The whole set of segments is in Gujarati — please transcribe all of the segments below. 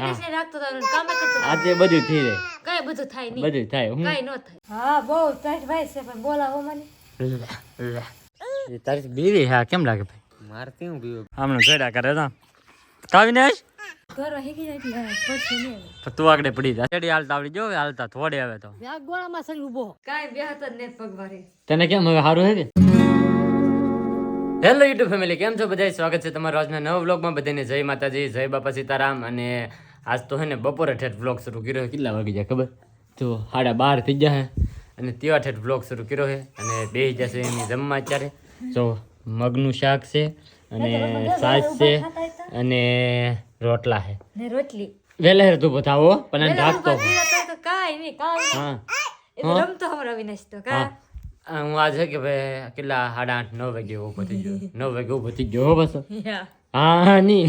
આજે બધું થઈ જાય. કઈ બધું થાય નહીં. બધું થાય હું? કાંઈ ન થાય. હા બહુ ટાઈટ ભાઈ છે પણ બોલાવો મને. તારી બીવી હા કેમ લાગે ભાઈ? મારે કેવું પીવું હમણાં ઘડા કરે તો કાવી ને હેગી એટલે પછી નહીં તું આગળ પડી જા. ચડી હાલતા આવડી જો હાલતા થોડે આવે તો. ગોળામાં ઊભો. કાંઈ પગવારે તને કેમ હવે સારું હે કે? હેલો યુટ્યુબ ફેમિલી કેમ છો? બધા સ્વાગત છે તમારા આજના નવા વ્લોગમાં બધાને જય માતાજી જય બાપા સીતારામ અને આજ તો હે ને બપોરે ઠેઠ વ્લોગ શરૂ કર્યો છે. કેટલા વાગી જાય ખબર? તો સાડા બાર થઈ જાય અને તેવા ઠેઠ વ્લોગ શરૂ કર્યો છે. અને બે જશે એની જમવા અત્યારે. જો મગનું શાક છે અને છાશ છે અને રોટલા છે. રોટલી. રોટલી વહેલા તું બતાવો પણ આને ઢાંકતો તો તો હા. રમતો હમણાં તો કા? હું. આજે કે ભાઈ કેટલા સાડા આઠ નવ વાગે ઊભો થઈ ગયો. નવ વાગે ઊભો થઈ ગયો બસ. હા ની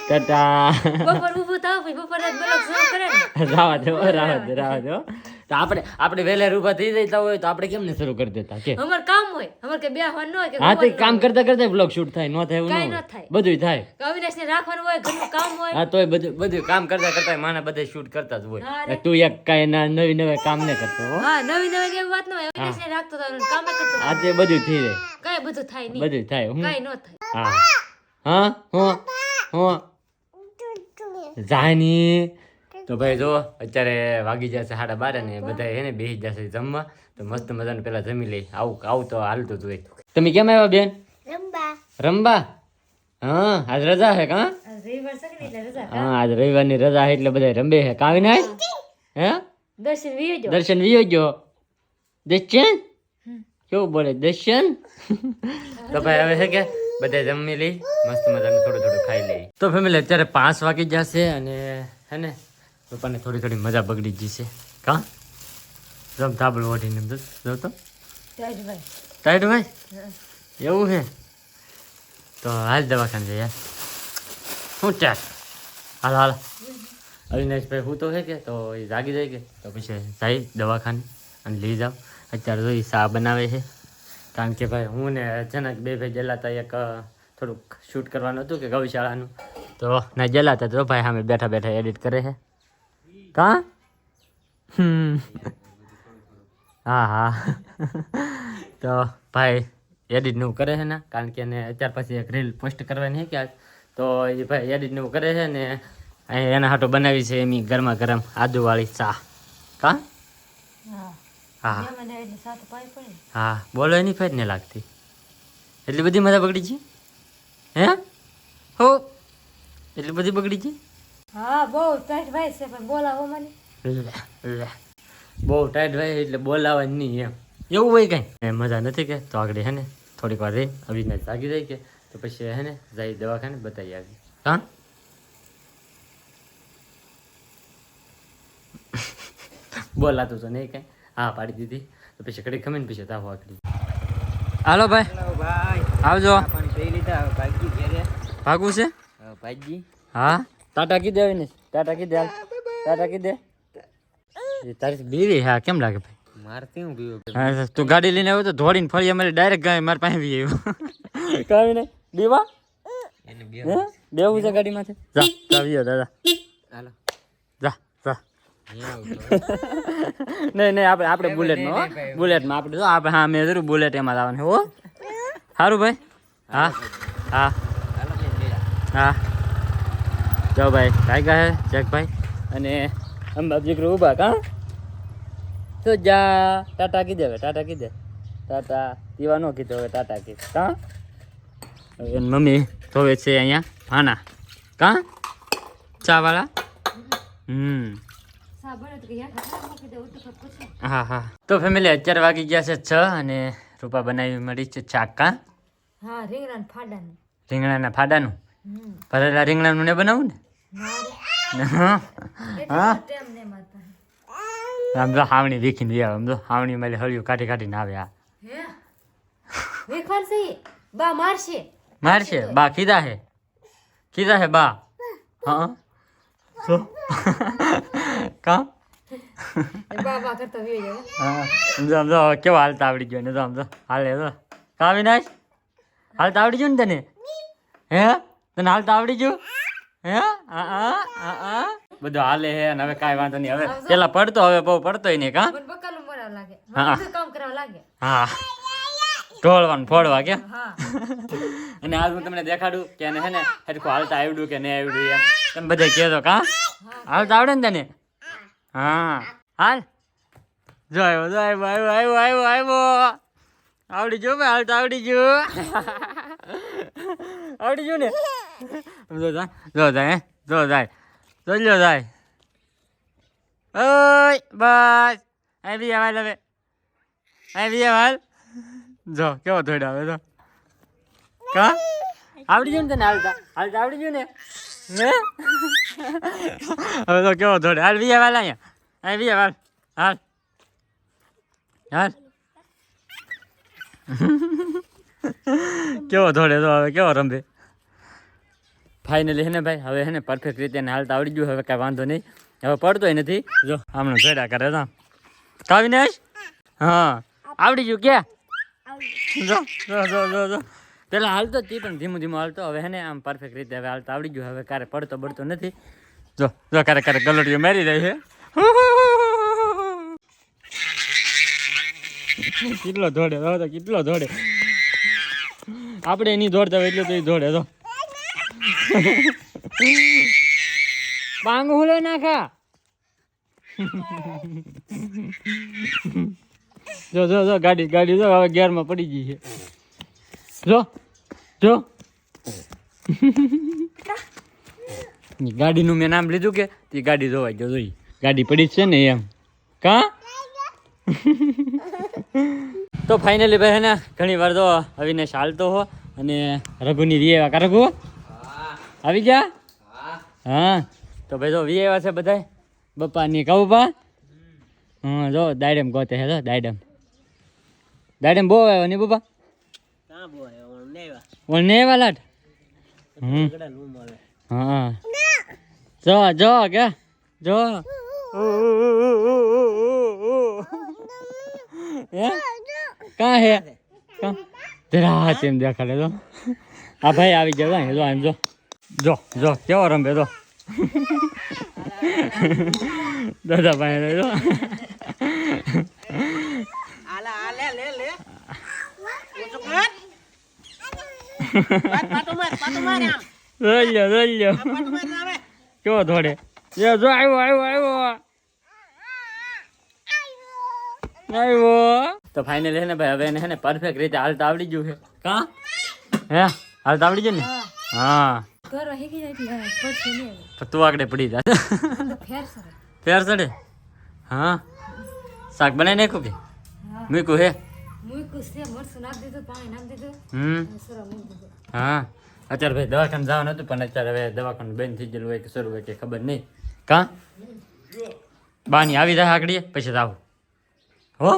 ટાટા બપોર ઊભું થાવ પછી બપોર રાત બ્લોગ શરૂ કરે રાવા દો રાવા દો રાવા દો તો આપણે આપણે વહેલા ઊભા થઈ જતા હોય તો આપણે કેમ ને શરૂ કરી દેતા કે અમાર કામ હોય અમાર કે બે ન હોય કે હા તો કામ કરતા કરતા બ્લોગ શૂટ થાય ન થાય એવું ન થાય. બધું થાય અવિનાશ ને રાખવાનું હોય ઘરનું કામ હોય હા તોય બધું બધું કામ કરતા કરતા માને બધે શૂટ કરતા જ હોય તું એક કઈ ના નવી નવી કામ ને કરતો હા નવી નવી એવી વાત ન હોય અવિનાશ ને રાખતો તો કામ કરતો આજે બધું થઈ જાય કઈ બધું થાય નહીં બધું થાય હું ન થાય હા હા? હું? હું? જાની તો ભાઈ જો અત્યારે વાગી જશે સાડા બાર ને બધા હે ને બેસી જશે જમવા. તો મસ્ત મજાને પેલા જમી લઈ. આવું આવું તો હાલતું તું તમે કેમ આવ્યા બેન? રમવા હા આજ રજા છે કા? છે હા આજ રવિવારની રજા છે એટલે બધા રમબે હે. કાવી ના હે? દર્શન વિયો જો દર્શન વિયો ગયો દર્શન? કેવું બોલે? દર્શન? તો ભાઈ હવે છે કે? બધા જમી લઈ મસ્ત મજાનું થોડું થોડું ખાઈ લઈ તો ફેમિલી અત્યારે પાંચ વાગી જશે અને હે ને પપ્પાને થોડી થોડી મજા બગડી ગઈ છે. કા? જમ ધાબળ ઓઢીને જો તો. ટાઈટ ભાઈ. એવું છે? તો હાલ દવાખાને જઈએ. શું ચાલ હાલ હાલ. અવિનાશભાઈ હું તો છે કે તો એ જાગી જાય કે. તો પછી જાય દવાખાને અને લઈ જાઓ. અત્યારે તો એ સા બનાવે છે? કારણ કે ભાઈ, હું ને અચાનક બે ભાઈ જલાતા એક થોડુંક શૂટ કરવાનું હતું કે ગૌશાળાનું. તો ના જલાતા તો ભાઈ સામે બેઠા બેઠા એડિટ કરે છે. કા? હા હા. તો ભાઈ એડિટનું કરે છે ને, કારણ કે એને અત્યાર પછી એક રીલ પોસ્ટ કરવાની છે કે તો એ ભાઈ એડિટનું કરે છે ને અહીંયા એના હાટો બનાવી છે એમની ગરમા ગરમ આદુવાળી ચા. કા? હા. હા. હા બોલો એની ફેર ને લાગતી. એટલી બધી મજા બગડી છે હે? હો એટલી બધી બગડી છે હા બહુ ટાઈટ ભાઈ છે પણ બોલાવો મને. લે. બહુ ટાઈટ ભાઈ એટલે બોલાવા નહીં એમ. એવું હોય કઈ? મજા નથી કે તો આગળ હે ને થોડીક વાર રહી અવિનાશ જાગી જાય કે તો પછી હે ને જાય દવાખાને બતાવી આવી. હા બોલાતું તો નહીં કઈ. હા પાડી દીધી. તો પછી કડી ખમીને પછી તાવ આકડી. હાલો ભાઈ. ભાઈ. આવજો. પાણી પી લીધા હવે ભાગી ઘેરે. ભાગવું છે? ભાઈજી હા. ટાટા કીધે આવીને ટાટા કીધે દે ટાટા કીધે. દે તારી બીવી હા કેમ લાગે ભાઈ? મારે કેવું પીવું તું ગાડી લઈને આવ્યો તો ધોડીને ફરી અમારે ડાયરેક્ટ ગાય મારા પાસે આવી આવ્યો. કાવી નહીં. બીવા? બેવું છે. ગાડીમાંથી? જા દાદા. હાલો. નહીં નહીં આપણે આપણે બુલેટમાં બુલેટમાં આપણે જો આપણે હા મેં જરૂર બુલેટ એમાં આવવાનું હો. સારું ભાઈ. હા હા. હા. જો ભાઈ ભાગ્યા હે જગભાઈ અને અંબાજી ગ્રુ ઊભા કા? તો જા ટાટા કીધે હવે ટાટા કીધે. ટાટા પીવા નો કીધો હવે ટાટા કી. કા? હવે મમ્મી ધોવે છે અહીંયા ફાના કા? ચા વાળા? હમ. હા હા. તો ફેમિલી અત્યારે વાગી ગયા છે છ અને રૂપા બનાવી મળી છે ચાકા હા રીંગણા રીંગણાના ફાડાનું? ભરેલા રીંગણાનું ને બનાવું ને? હા? આમ તો હાવણી વીખીને આવે આમ તો હાવણી મારી હળિયું કાઢી કાઢીને આવે આ. છે બા મારશે. મારશે? બા કીધા હે? કીધા હે બા? હા? કા? વી જાય હા સમજો સમજો હવે કેવો હાલતા આવડી ગયો ને તો સમજો. હાલે તો કા વિનાશ? હાલતા આવડી ગયું ને તને? હે? તને હાલતા આવડી ગયું? હે? આ આ આ આ બધું હાલે હે અને હવે કાંઈ વાંધો નહીં. હવે પેલા પડતો હવે બહુ પડતોય નહીં કા? હા. ઢોળવાનું ફોડવા કે? અને આજ હું તમને દેખાડું કે એને હે ને હરખું હાલતા આવડ્યું કે નહીં આવડ્યું એમ. તમે બધા કહેતો કા? હાલતા આવડે ને તને? હા હાલ જો આવ્યો જો આવ્યો આવ્યો આવ્યો આવ્યો આવ્યો આવડી જો ભાઈ હાલતા આવડી ગયું આવડી ગયું ને જો જાય જો જાય હે જો જાય જો લ્યો જાય ઓય બસ આવી હાલ હવે આવી હાલ જો કેવો થોડા હવે તો કા આવડી ગયું ને તને હાલતા? હાલતા આવડી ગયું ને? હે? હવે તો કેવો થોડે હાલ બીજા વાલ અહીંયા. અહીં બીજા વાલ. હાલ. હાલ. કેવો થોડે તો હવે કેવો રમભે ફાઇનલી હે ને ભાઈ? હવે હે ને પરફેક્ટ રીતે એને હાલતા આવડી ગયું હવે કાંઈ વાંધો નહીં. હવે પડતોય નથી. જો હમણાં ભેડા કરે તો. કાવિનેશ? હા. આવડી ગયું કે જો જો જો જો. પેલા હાલતો જ પણ ધીમું ધીમું હાલતો. હવે હે ને આમ પરફેક્ટ રીતે હવે હાલતો આવડી ગયું. હવે ક્યારે પડતો બળતો નથી. જો જો ક્યારે ક્યારે ગલોડીઓ મારી રહી છે. કેટલો દોડે તો કેટલો દોડે. આપણે એની દોડતા હોય એટલું તો એ દોડે તો પાંગ હુલે નાખા. જો જો જો, ગાડી ગાડી જો, હવે ગેરમાં પડી ગઈ છે. જો જો. ગાડીનું મેં નામ લીધું કે તે ગાડી જોવા ગયો, જોઈ. ગાડી પડી છે ને એમ. કા? તો ફાઇનલી ભાઈ ને ઘણી વાર તો અવિને ચાલતો હો અને રઘુની વી આવ્યા રઘુ? આવી ગયા? હા. તો ભાઈ જો વી આવ્યા છે બધાય. બપ્પાની કહું બા હા જો દાડેમ ગોતે હે જો દાડેમ. દાડેમ બહુ આવ્યો ને બપ્પા આવ્યા લાટ હા. જો જો કે જો. કા હે? તેરા જરા હાથ એમ દેખાડે તો આ ભાઈ આવી ગયો અહીં જો આમ જો. જો જો કેવો રમે તો દાદા ભાઈ જો. કેવો ધોડે. તો ફાઇનલ હે ને ભાઈ હવે એને હે ને પરફેક્ટ રીતે હાલત આવડી ગયું છે. કા? હે? હાલત આવડી ગયું ને? હા. તું આગળ પડી જા. ફેર ચડે હા. શાક બનાવી નાખું કે? મૂકું હે હા. અત્યારે ભાઈ દવાખાને જવાનું હતું પણ અત્યારે હવે દવાખાનું બંધ થઈ ગયેલું હોય કે શરૂ હોય કે ખબર નહીં. કા? બાની આવી જાય આકડીએ પછી જાવ હો?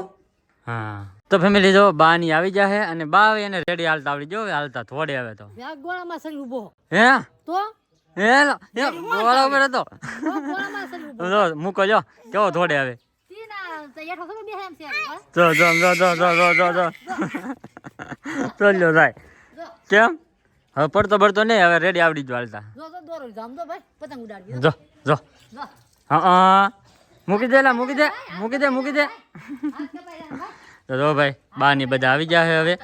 હા. તો ફેમિલી જો બાની આવી જાય અને બા આવે એને રેડી હાલતા આવડી. જો હાલતા થોડે હવે તો. ગોળામાં સરી ઊભો હે? તો? હે? ગોળા ઉપર હતો. ગોળામાં સરી જો મૂકો જો કેવો થોડે હવે. જો જો જો જો કેમ હવે પડતો પડતો નહીં હવે રેડી આવડી જ હાલતા જો જો હા મૂકી દે મૂકી દે મૂકી દે મૂકી દે તો જો ભાઈ બા બધા આવી ગયા છે હવે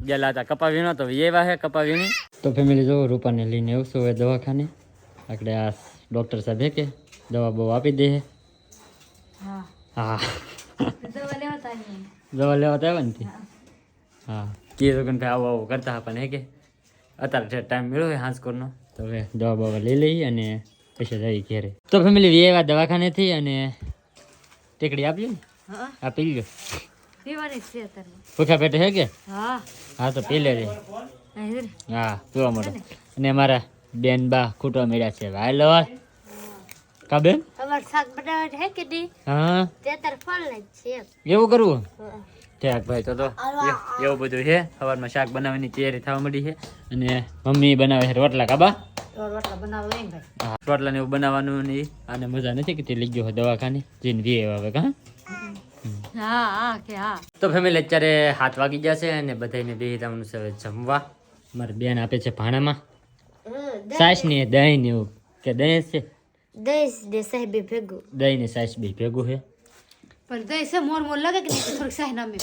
ગયેલા હતા કપા વીણો તો એવા છે કપા વીણી તો ફેમિલી જો, રૂપાને લઈને આવશું હવે દવાખાને. આપણે આ ડૉક્ટર સાહેબ કે, દવા બહુ આપી દે હા. હા. લેવાતા લેવા તો આવ્યા ને હા. કે લોકોને ભાઈ આવું આવું કરતા પણ હે કે? અત્યારે ટાઈમ મળ્યો હોય હાંસકોરનો તો હવે દવા બવા લઈ લઈએ અને પછી જઈ ઘેરે. તો ફેમિલી વ્યવા દવાખાનેથી અને ટેકડી આપી ને હા. આપી લો ભૂખ્યા ભૂખા પેટે હે કે? હા. તો પી લે હા પીવા મળે. અને અમારા બેન બા ખૂટવા મળ્યા છે. વાય લો કા બેન? અમાર શાક બનાવવા છે કે દી હા. તે તાર ફળ છે એવું કરવું? ઠીક ભાઈ તો તો એવું બધું છે. સવારમાં શાક બનાવવાની તૈયારી થવા મળી છે. અને મમ્મી બનાવે છે રોટલા કાબા રોટલા બનાવવા લઈને ભાઈ. રોટલા ને એવું બનાવવાનું ને આને મજા નથી કે તે લઈ ગયો હોય દવાખાને. જઈને વી આવે કા? હા હા કે હા. તો ફેમિલી અત્યારે હાથ વાગી ગયા છે અને બધાને બે જવાનું છે જમવા. મારી બેન આપે છે ભાણામાં. સાસ ને દહીં ને એવું કે દહીં છે. દઈશ દે સાહેબે ભેગું. દઈ ને સાસ બે ભેગું છે. પણ દઈ છે મોર મોર લાગે કે નહીં? થોડીક સાહ નામે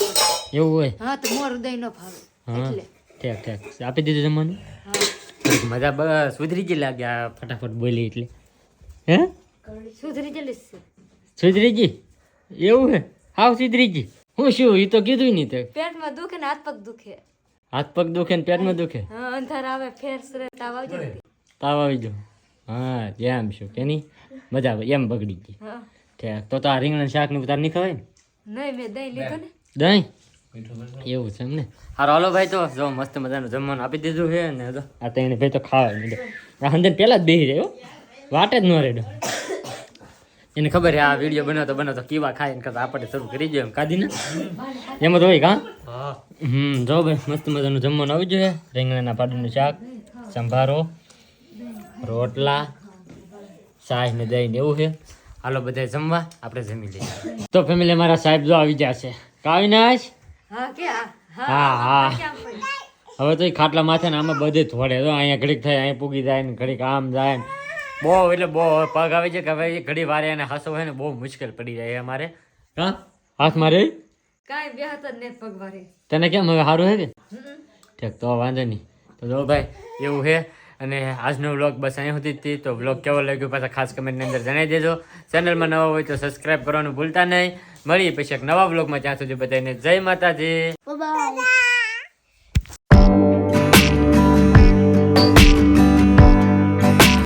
એવું હોય? હા તો મોર દઈ ન ભાવે. હા એટલે. ઠેક ઠેક. આપી દીધું જમવાનું? હા. મજા બસ સુધરી ગઈ લાગે આ ફટાફટ બોલી એટલે. હે? સુધરી જલીશ છે. સુધરી ગઈ? એવું હે? હાવ સુધરી ગઈ. હું શું એ તો કીધું નહીં તે પેટમાં દુખે ને હાથ પગ દુખે. હાથ પગ દુખે ને પેટમાં દુખે? હા અંધાર આવે ફેર સરે તાવ આવજો ને. તાવ આવી જાવ હા જેમ શું કે નહીં મજા આવે એમ બગડી ગઈ. હા. ઠીક તો તો આ રીંગણ શાકનું તાર નહીં ખવાય ને? મેં દહીં લીધું ને. દહીં? એવું છે એમને? હારો હાલો ભાઈ તો જો મસ્ત મજાનું જમવાનું આપી દીધું છે ને આ તો એને ભાઈ તો ખાવા મીધો આ હંદર પહેલા જ બેસી રહ્યો. વાટે જ ન રેડો એને ખબર આ વીડિયો બનાવતો બનાવતો કીવા ખાય ને કરતા આપણે શરૂ કરી દો એમ કાઢી ને એમ જ હોય કા? હમ જો ભાઈ મસ્ત મજાનું જમવાનું આવી જોઈએ રીંગણાના પાડીનું શાક સંભારો રોટલા સાહેબ ને દહીં એવું છે. હાલો બધા જમવા. આપણે જમી લઈએ. તો ફેમિલી મારા સાહેબ જો આવી જશે કાવિનાશ હા હા? હવે તો એ ખાટલા માથે ને આમાં બધે થોડે તો અહીંયા ઘડીક થાય અહીંયા પૂગી જાય ને ઘડીક આમ જાય ને. બહુ એટલે બહુ પગ આવે છે કે હવે એ ઘડી વારે એને હસો હોય ને બહુ મુશ્કેલ પડી જાય અમારે. હા? હાથ મારે? કાંઈ બેહત જ નહીં પગવારી. તને કેમ હવે સારું હે કે? ઠીક તો વાંધો નહીં. તો જો ભાઈ એવું છે. અને આજનો વ્લોગ બસ અહીં સુધી હતી. તો વ્લોગ કેવો લાગ્યો પાછા ખાસ કમેન્ટની અંદર જણાવી દેજો. ચેનલમાં નવા હોય તો સબસ્ક્રાઈબ કરવાનું ભૂલતા નહીં. મળીએ પછી એક નવા વ્લોગમાં ત્યાં સુધી બધાને જય માતાજી.